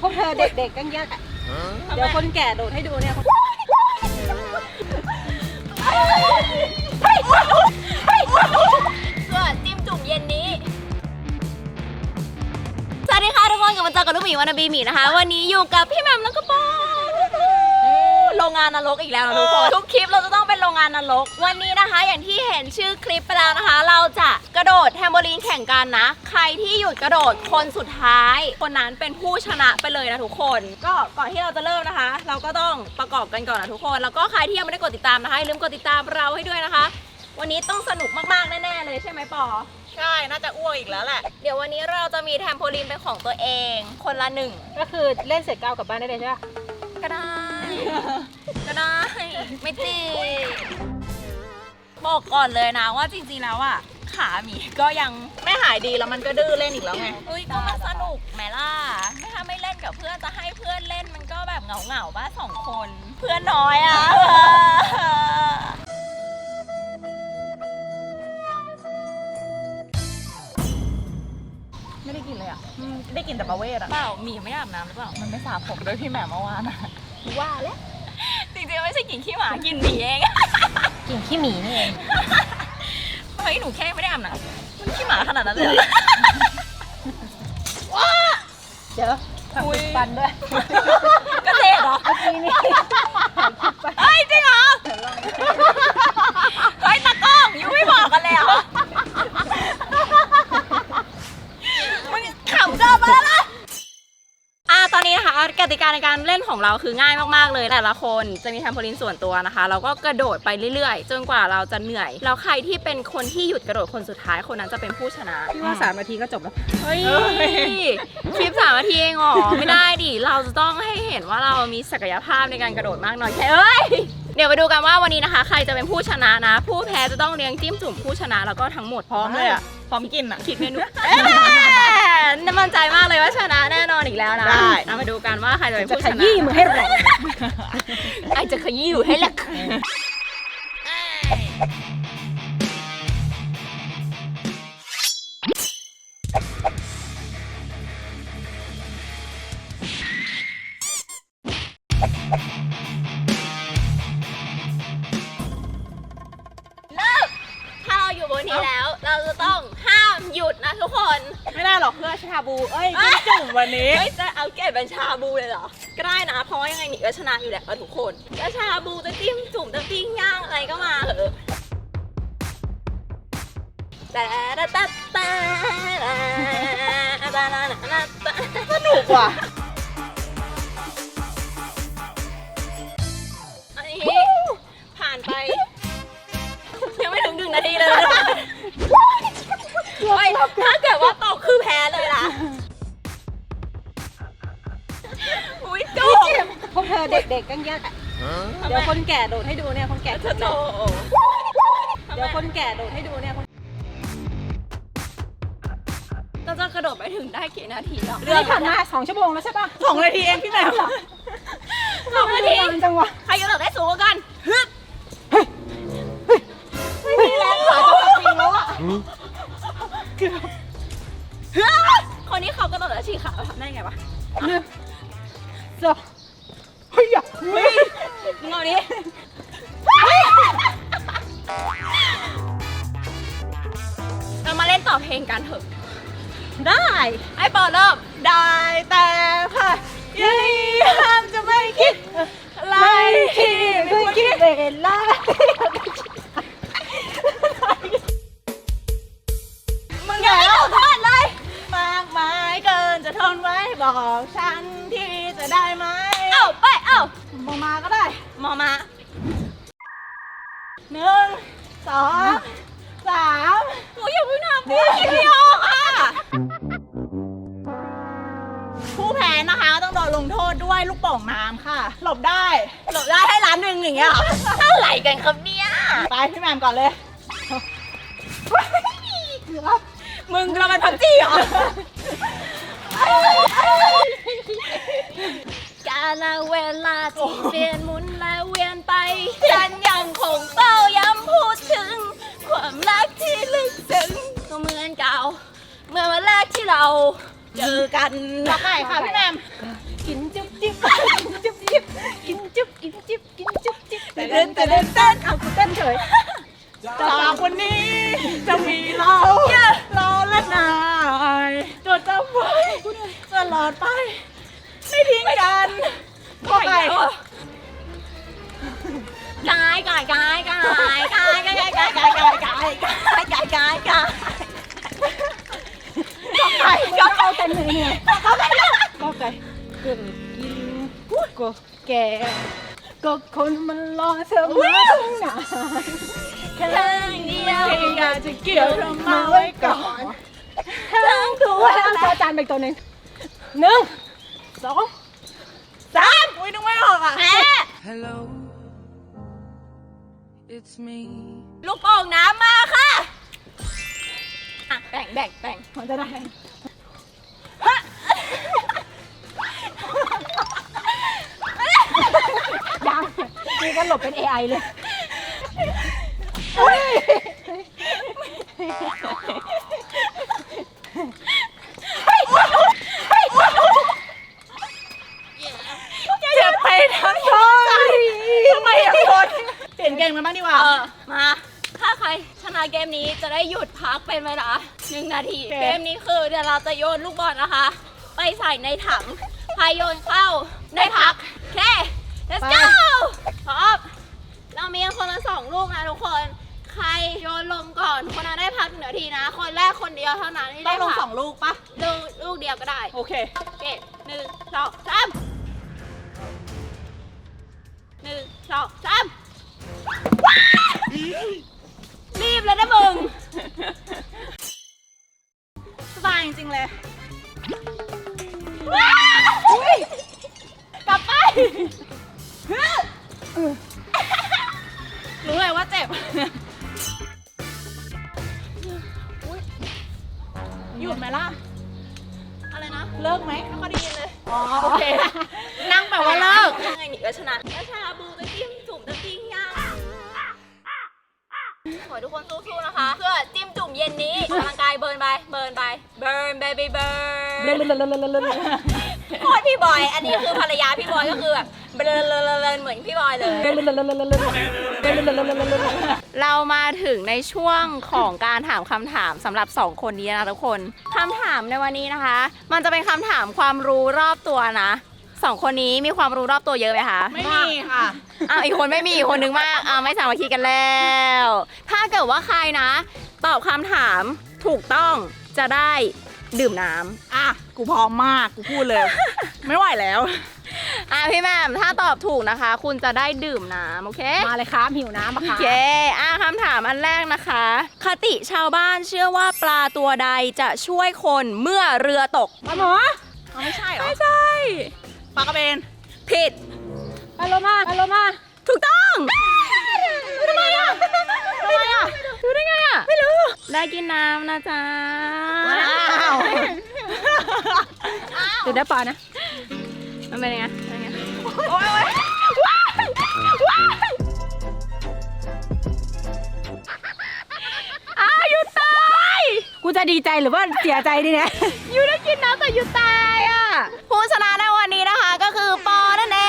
พวกเธอเด็กๆกันเยอะอะเดี๋ยวคนแก่โดดให้ดูเนี่ยส่วนจิ้มจุ่มเย็นนี้ สวัสดีค่ะทุกคนกลับมาเจอกับลูกหมีวานาบีหมีนะคะ วันนี้อยู่กับพี่แหม่มแล้วก็ปอ โรงงานนรกอีกแล้วนะทุกคนทุกคลิปเราจะต้องเป็นโรงงานนรก วันนี้นะคะ อย่างที่เห็นชื่อคลิปไปแล้วนะคะ เราจะกระโดดแทมโบลีนแข่งกันนะ ใครที่หยุดกระโดดคนสุดท้าย คนนั้นเป็นผู้ชนะไปเลยนะทุกคน ก็ก่อนที่เราจะเริ่มนะคะ เราก็ต้องประกอบกันก่อนนะทุกคน แล้วก็ใครที่ยังไม่ได้กดติดตามนะคะอย่าลืมกดติดตามเราให้ด้วยนะคะ วันนี้ต้องสนุกมากๆแน่ๆเลยใช่ไหมปอใช่ น่าจะอ้วกอีกแล้วแหละ เดี๋ยววันนี้เราจะมีแทมโพลีนเป็นของตัวเอง คนละหนึ่ง ก็คือเล่นเสร็จก้าวกลับบ้านได้เลยใช่ปะก็ได้ก็ ได้ไม่ติดบอกก่อนเลยนะว่าจริงๆแล้วอะขาหมีก็ยังไม่หายดีแล้วมันก็ดื้อเล่นอีกแล้วไงอุ้ยก็มันสนุกไหมล่ะไม่ถ้าไม่เล่นกับเพื่อนจะให้เพื่อนเล่นมันก็แบบเหงาๆบ้าสองคน เพื่อนน้อยอะ ไม่ได้กินเลยอะอืมได้กินแต่ประเวทอะ เปล่าหมีไม่อาบน้ำหรือเปล่า มันไม่สระผมด้วยพี่แหม่มเมื่อวานอะว่าแล้วจ ริงๆไม่ใช่กลิ่นขี้หมากินหมีเองกินขี้หมีนี่เองเฮ้ยหนูแค่ไม่ได้อาบน้ำมันขี้หมาขนาดนั้นเลยเหรอเดี๋ยวทำติดฟันด้วยเกษตรเหรอเมื่อกี้นี่ถ่ายคลิปไปเฮ้ยจริงเหรอเฮ้ยตากล้องยูไม่บอกกันเลยเหรอมึงขำเกินไปแล้วนะอ่าตอนนี้นะคะ กติกาในการเล่นของเราคือง่ายมากๆเลยแต่ละคนจะมีแทมโพลินส่วนตัวนะคะ เราก็กระโดดไปเรื่อยๆ จนกว่าเราจะเหนื่อย แล้วใครที่เป็นคนที่หยุดกระโดดคนสุดท้ายคนนั้นจะเป็นผู้ชนะ พี่ว่าสามนาทีก็จบแล้ว เฮ้ยคลิปสามนาทีเองเหรอไม่ได้ดิ เราจะต้องให้เห็นว่าเรามีศักยภาพในการกระโดดมากน้อยแค่เอ้ยเดี๋ยวไปดูกันว่าวันนี้นะคะ ใครจะเป็นผู้ชนะนะ ผู้แพ้จะต้องเลี้ยงจิ้มจุ่มผู้ชนะแล้วก็ทั้งหมดพร้อมเลยอะพร้อมกินอะคิดเมนูเอ๊ะมั่นใจมากเลยว่าชนะ แน่นอนอีกแล้วนะได้เอามาดูกันว่าใครจะเป็นจะผู้ขชนะยี้มือให้แรงไอจะขยี้อยู่ให้แหลกเลิกถ้าเราอยู่บนนี้แล้ว เราจะต้องห้ามหยุดนะ ทุกคนไม่ได้หรอกเพื่อชาบู เอ้ยจิ้มจุ่มวันนี้ เฮ้ยจะเอาเกรดเป็นชาบูเลยเหรอ ก็ได้นะ เพราะว่ายังไงหนิก็ชนะอยู่แหละทุกคนจะชาบูจะจิ้มจุ่มจะปิ้งย่างอะไรก็มาเถอะแต่แต่แต่แต่แต่แต่สนุกว่ะอันนี้ผ่านไป ถ้าเกิดว่าตกคือแพ้เลยล่ะอุ้ยจุ๊บพวกเธอเด็กๆกันเยอะอะเดี๋ยวคนแก่โดดให้ดูเนี่ยคนแก่จะโตเดี๋ยวคนแก่โดดให้ดูเนี่ยคนเราจะกระโดดไปถึงได้กี่นาทีอะเรือผ่านมาสองชั่วโมงแล้วใช่ปะสองนาทีเองพี่แหม่มสองนาทีนานจังวะใครกระโดดได้สูงกว่ากันฮึบไม่มีแรงขาจะสปริงแล้วอะ ฮึบคนนี้เขากระโดดแล้วฉีกขาทำได้ไงวะหนึ่งสองเฮ้ยอย่าเฮ้ยมึงเอานี้เรามาเล่นต่อเพลงกันเถอะ ได้ไอ้ปอเริ่มได้แต่ค่ะยังห้ามจะไม่คิดอะไรที่ไม่คิดเวลามึ งยังไม่จบทอดเลย มากมายเกินจะทนไว้บอกฉันที่จะได้ไหมเอ้าไปเอ้ามามาก็ได้มอมาหนึ่งสองสามหนูอย่าเพิ่งทำพี่คิดไม่ออกอะผู้แพ้นะคะก็ต้องโดนลงโทษด้วยลูกโป่งน้ำค่ะ หลบได้ หลบได้ให้ร้านหนึ่งอย่างเงี้ยเหรอเท่าไหร่กันครับเนี่ย ไปพี่แหม่มก่อนเลย มึงเราเป็นพับจี้เหรอ กาลเวลาที่เปลี่ยนหมุนและเวียนไป ฉันยังคงเฝ้าย้ำพูดถึง ความรักที่ลึกซึ้งก็เหมือนเก่า เมื่อวันแรกที่เราเจอกันต่อไก่ค่ะพี่แหม่มจิ๊บจิ๊บจิ๊บกินจิ๊บกินจิ๊บกินจิ๊บจิ๊บแต่เล่นแต่เล่นเต้นเอากูเต้นเฉยจากวันนี้จะมีเราเราและ นายจดจำไว้ตลอดไป ไม่ทิ้งกันก็ไปกายกายกายกายกายกายกายกายกายกายกายกายกายกายกายไก่ก็เอาเต้นเหนื่อยก็ไก่ก็ไก่เกิดกินก็แก่ก็คนมันรอเธอมาตั้งนานแค่เดียวอยากจะเกี่ยวเธอมาไว้ก่อน ทั้งตัวแล้วจอจานไปอีกตัวหนึ่งหนึ่งสองสามอุ้ยนึกไม่ออกอะแพ้ Hello, it's me. ลูกโป่งน้ำมาค่ะอะแบ่งแบ่งแบ่งมันจะได้ยังนี่ก็หลบเป็น AI เลยเจ็บไปทั้งท้องทำไมอะคนเปลี่ยนเกมกันบ้างดีกว่า เออ มา ถ้าใครชนะ เกมนี้จะได้หยุดพักเป็นเวลาหนึ่งนาที โอเค เกมนี้คือเดี๋ยวเราจะโยนลูกบอลนะคะ ไปใส่ในถังใครโยนเข้าได้พัก โอเค let's go พร้อมเรามีกันคนละสองลูกนะทุกคน ใครโยนลงก่อนคนนั้นได้พักหนึ่งนาทีนะ คนแรกคนเดียวเท่านั้นที่ต้อได้งลงพักสองลูกปะลูกลูกเดียวก็ได้ โอเค โอเคหนึ่งสองสาม ล่ะ อะไรนะ เลิกไหมไม่ค่อยได้ยินเลย อ๋อโอเค นั่งแปลว่าเลิก ยังไงหนีก็ชนะแล้วชาบูตะจิ้มจุ่มตะกิ้งย่างขอให้ทุกคนสู้ๆนะคะ เพื่อจิ้มจุ่มเย็นนี้ออกกำลังกายเบิร์นไป เบิร์นไป เบิร์นเบบี้เบิร์นเล่นเล่นเล่นเล่นเล่นเล่นโคตรพี่บอย อันนี้คือภรรยาพี่บอยก็คือแบบ เบลอๆเหมือนพี่บอยเลย เรามาถึงในช่วงของการถามคำถามสำหรับ 2 คนนี้นะทุกคนคำถามในวันนี้นะคะ มันจะเป็นคำถามความรู้รอบตัวนะสองคนนี้มีความรู้รอบตัวเยอะไหมคะ ไม่มีค่ะ อ้าวอีกคนไม่มีอีกคนนึงมากอ้าวไม่สามัคคีกันแล้ว ถ้าเกิดว่าใครนะ ตอบคำถามถูกต้องจะได้ดื่มน้ำ อะ กูพร้อมมาก กูพูดเลย ไม่ไหวแล้ว อะพี่แหม่มถ้าตอบถูกนะคะ คุณจะได้ดื่มน้ำโอเค มาเลยครับหิวน้ำมาโอค่ะเคอะคำถามอันแรกนะคะ คติชาวบ้านเชื่อว่าปลาตัวใดจะช่วยคนเมื่อเรือตกปลาหมออ๋อไม่ใช่เหรอไม่ใช่ปลากระเบนผิดปลาโลมาปลาโลมาถูกต้องทำไมอะทำไมอะรู้ได้ไงอะไม่รู้ได้กินน้ำนะจ๊ะอ้าวเดี๋ยวได้ปลานะมันเป็นยังไง เป็นยังไงโอ๊ยโอ๊ยอ้าวหยุดตายกูจะดีใจหรือว่าเสียใจดีเนี่ยอยู่ได้กินน้ำแต่หยุดตายอะผู้ชนะในวันนี้นะคะก็คือปอนั่นเอ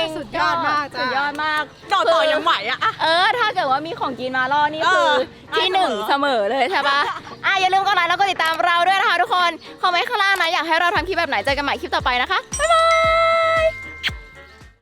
งสุดยอดมากจ้ะ สุดยอดมาก ต่อต่อยังไหวอะอะ เออ ถ้าเกิดว่ามีของกินมาล่อนี่คือเออที่หนึ่งได้เสเสมมออเลยใช่ปะอะอย่าลืมกดไลค์แล้วก็ติดตามเราด้วยนะคะทุกคน คอมเมนต์ข้างล่างนะ อยากให้เราทำคลิปแบบไหน เจอกันใหม่คลิปต่อไปนะคะ บ๊ายบาย